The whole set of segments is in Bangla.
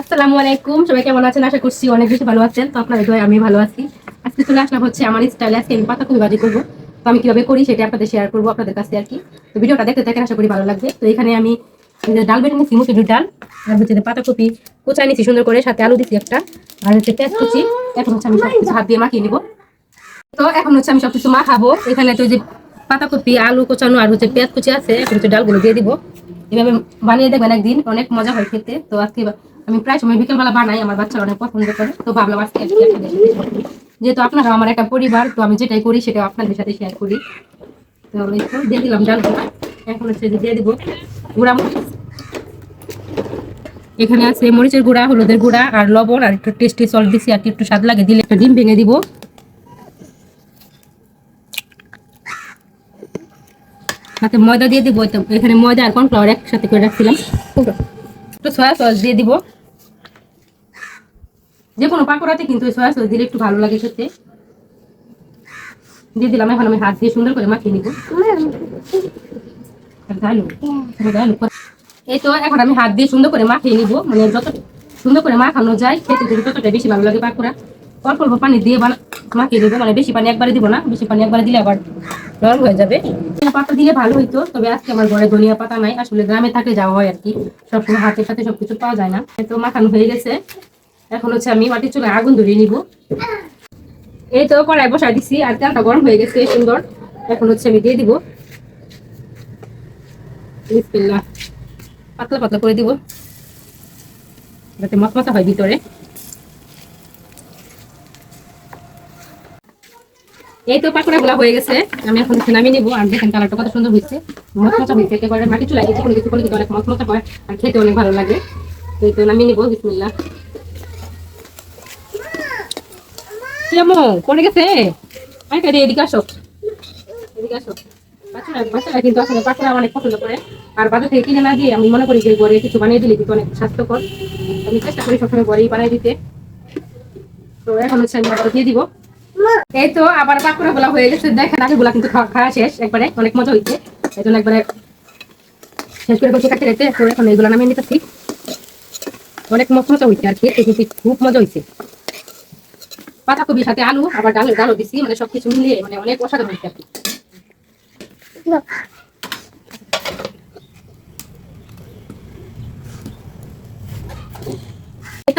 আসসালামু আলাইকুম, সবাই কেমন আছেন? আশা করছি অনেক বেশি ভালো আছেন। তো আপনাদের দয় আমি ভালো আছি। আজকে চলে আসলাম হচ্ছে আমার স্টাইলে আজকে আমি পাতাকপি ভাজি করব। তো আমি কীভাবে করি সেটা আপনাদের শেয়ার করব আপনাদের কাছে আর কি। তো ভিডিওটা দেখতে থাকেন, আশা করি ভালো লাগবে। তো এখানে আমি ডাল বেটে নিচ্ছি মুসুরির ডাল, আর হচ্ছে পাতাকপি কুচাই নিচ্ছি সুন্দর করে, সাথে আলু দিচ্ছি একটা, আর হচ্ছে পেঁয়াজ কুচি এখন হচ্ছে আমি সব কিছু হাত দিয়ে মাখিয়ে নিবো। তো এখন হচ্ছে আমি সবকিছু মাখাবো। এখানে তো যে পাতাকপি, আলু কোচানো, আর হচ্ছে পেঁয়াজ কুচি আছে। এখন হচ্ছে ডালগুলো দিয়ে দিব। এভাবে বানিয়ে দেখবেন একদিন, অনেক মজা হয় খেতে। তো আজকে আমি প্রায় সময় বিকেলবেলা বানাই, আমার বাচ্চারা অনেক পছন্দ করে। তো ভাবলাম আজকে। যেহেতু আপনারা আমার একটা পরিবার, তো আমি যেটাই করি সেটা আপনাদের সাথে শেয়ার করি। তো দিয়ে দিলাম এখন হচ্ছে দিয়ে দিব গুঁড়া মরিচ। এখানে আছে মরিচের গুঁড়া, হলুদের গুঁড়া আর লবণ আর একটু টেস্টি দিছি, আর একটু স্বাদ লাগে দিলে একটা ডিম ভেঙে দিব। সাথে ময়দা দিয়ে দিব এখানে ময়দা আর কর্নফ্লাওয়ার একসাথে করে রাখছিলাম। একটু সয়া সস দিয়ে দিব। যে কোনো পাকোড়াতে কিন্তু সয়া সস দিলে একটু ভালো লাগে খেতে। দিয়ে দিলাম, এখন আমি হাত দিয়ে সুন্দর করে মাখিয়ে নিব। এই তো, এখন আমি হাত দিয়ে সুন্দর করে মাখিয়ে নিব। মানে যত সুন্দর করে মাখানো যায়, খেতে যদি ততটা বেশি ভালো লাগে পাকোড়া। অল্প অল্প পানি দিয়ে মাখিয়ে দেবো মানে বেশি পানি একবারে দিব না, বেশি পানি একবারে দিলে আবার নরম হয়ে যাবে। ধনিয়া পাতা দিলে ভালো হইতো, তবে আজকে আমার ঘরে ধনিয়া পাতা নাই। আসলে গ্রামে থাকে যাওয়া হয় আর কি। সবসময় হাতের সাথে সবকিছু পাওয়া যায় না। তো, মাখানো হয়ে গেছে। এখন হচ্ছে আমি মাটির চুলায় আগুন ধরিয়ে নিব। এই তো কড়াই বসাই দিছি, আর তেলটা গরম হয়ে গেছে, সুন্দর। এখন হচ্ছে আমি দিয়ে দিব। পাতলা পাতলা করে দিব। যাতে মশমশা হয় ভিতরে। এই তো পাকোড়া গুলা হয়ে গেছে। আমি এখন নামিয়ে নিবো। আর দেখেন কালারটা কত সুন্দর হয়েছে। মশমশা হয়েছে, একেবারে মাটি চুলাই কিছু কোনো কিছু কোনো কিছু অনেক মশমশা হয়, আর খেতে অনেক ভালো লাগে। এই তো নামিয়ে নিবো, বিসমিল্লাহ। আরে কিছু স্বাস্থ্যকর। চেষ্টা করি তো এখন দিয়ে দিব। এই তো আবারগুলা হয়ে গেছে। গুলা কিন্তু খাওয়া শেষ একবারে। অনেক মজা জন্য একবারে শেষ করে এখন এইগুলো অনেক আর খুব মজা হয়েছে পাতাকপির সাথে আলু, আবার ডালের ডালও দিছি মানে সবকিছু মিলিয়ে মানে অনেক অসাধারণ কি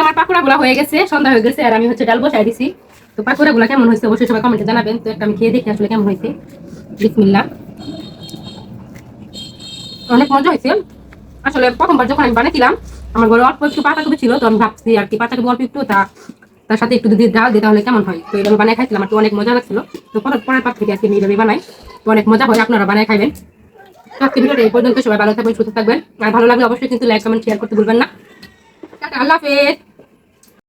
আমার পাকোড়া গুলা হয়ে গেছে, সন্ধ্যা হয়ে গেছে, আর আমি হচ্ছে ডাল বসাই দিছি। তো পাকোড়া গুলা কেমন হয়েছে অবশ্যই সবাই কমেন্টে জানাবেন। তো একটা আমি খেয়ে দেখি আসলে কেমন হয়েছে। বিসমিল্লাহ। অনেক মজা হয়েছে। আসলে প্রথমবার যখন আমি বানিয়েছিলাম আমার ঘরে অল্প একটু পাতাকপি ছিল, তো আমি ভাবছি আর কি পাতাকপি অল্প একটু, তা তার সাথে একটু যদি ডাল দিই তাহলে কেমন হয়? তো আমি বানিয়ে খাইছিলাম আমার অনেক মজা লাগছিল। তো পরের পরের পাত্র থেকে আজকে আমি এইভাবে বানাই। তো অনেক মজা হয়, আপনারা বানিয়ে খাবেন তো আজকে ভিডিওটা এই পর্যন্ত। সবাই ভালো থাকবেন, সুস্থ থাকবেন। আর ভালো লাগলে অবশ্যই কিন্তু লাইক কমেন্ট শেয়ার করতে ভুলবেন না। আল্লাহ হাফেজ।